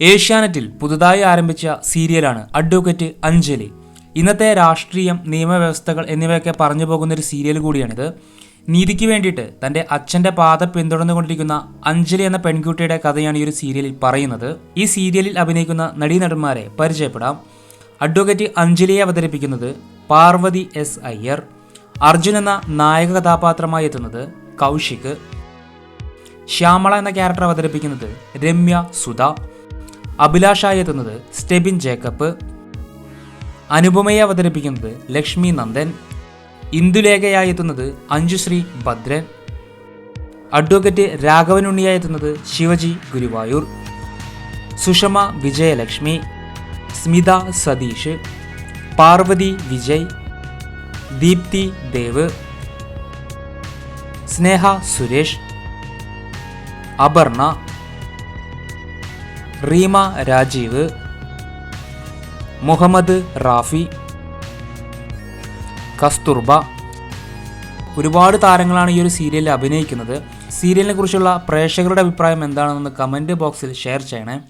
ഏഷ്യാനെറ്റിൽ പുതുതായി ആരംഭിച്ച സീരിയലാണ് അഡ്വക്കേറ്റ് അഞ്ജലി. ഇന്നത്തെ രാഷ്ട്രീയം നിയമവ്യവസ്ഥകൾ എന്നിവയൊക്കെ പറഞ്ഞു പോകുന്ന ഒരു സീരിയൽ കൂടിയാണിത്. നീതിക്ക് വേണ്ടിയിട്ട് തന്റെ അച്ഛന്റെ പാത പിന്തുടർന്നുകൊണ്ടിരിക്കുന്ന അഞ്ജലി എന്ന പെൺകുട്ടിയുടെ കഥയാണ് ഈ ഒരു സീരിയലിൽ പറയുന്നത്. ഈ സീരിയലിൽ അഭിനയിക്കുന്ന നടീനടന്മാരെ പരിചയപ്പെടാം. അഡ്വക്കേറ്റ് അഞ്ജലിയെ അവതരിപ്പിക്കുന്നത് പാർവതി എസ്. അയ്യർ അർജുൻ എന്ന നായക കഥാപാത്രമായി എത്തുന്നത് കൗശിക്. ശ്യാമള എന്ന ക്യാരക്ടർ അവതരിപ്പിക്കുന്നത് രമ്യ സുധ. അഭിലാഷായി എത്തുന്നത് സ്റ്റെബിൻ ജേക്കബ്. അനുപമയെ അവതരിപ്പിക്കുന്നത് ലക്ഷ്മി നന്ദൻ. ഇന്ദുലേഖയായി എത്തുന്നത് അഞ്ജുശ്രീ ഭദ്രൻ. അഡ്വക്കേറ്റ് രാഘവൻ ഉണ്ണിയായി എത്തുന്നത് ശിവജി ഗുരുവായൂർ. സുഷമ വിജയലക്ഷ്മി. സ്മിത സതീഷ്. പാർവതി വിജയ്. ദീപ്തി ദേവ്. സ്നേഹ സുരേഷ്. അപർണ. റീമ രാജീവ് മുഹമ്മദ് റാഫി കസ്തൂർബ. ഒരുപാട് താരങ്ങളാണ് ഈ ഒരു സീരിയലിൽ അഭിനയിക്കുന്നത്. സീരിയലിനെ കുറിച്ചുള്ള പ്രേക്ഷകരുടെ അഭിപ്രായം എന്താണെന്ന് കമന്റ് ബോക്സിൽ ഷെയർ ചെയ്യണേ.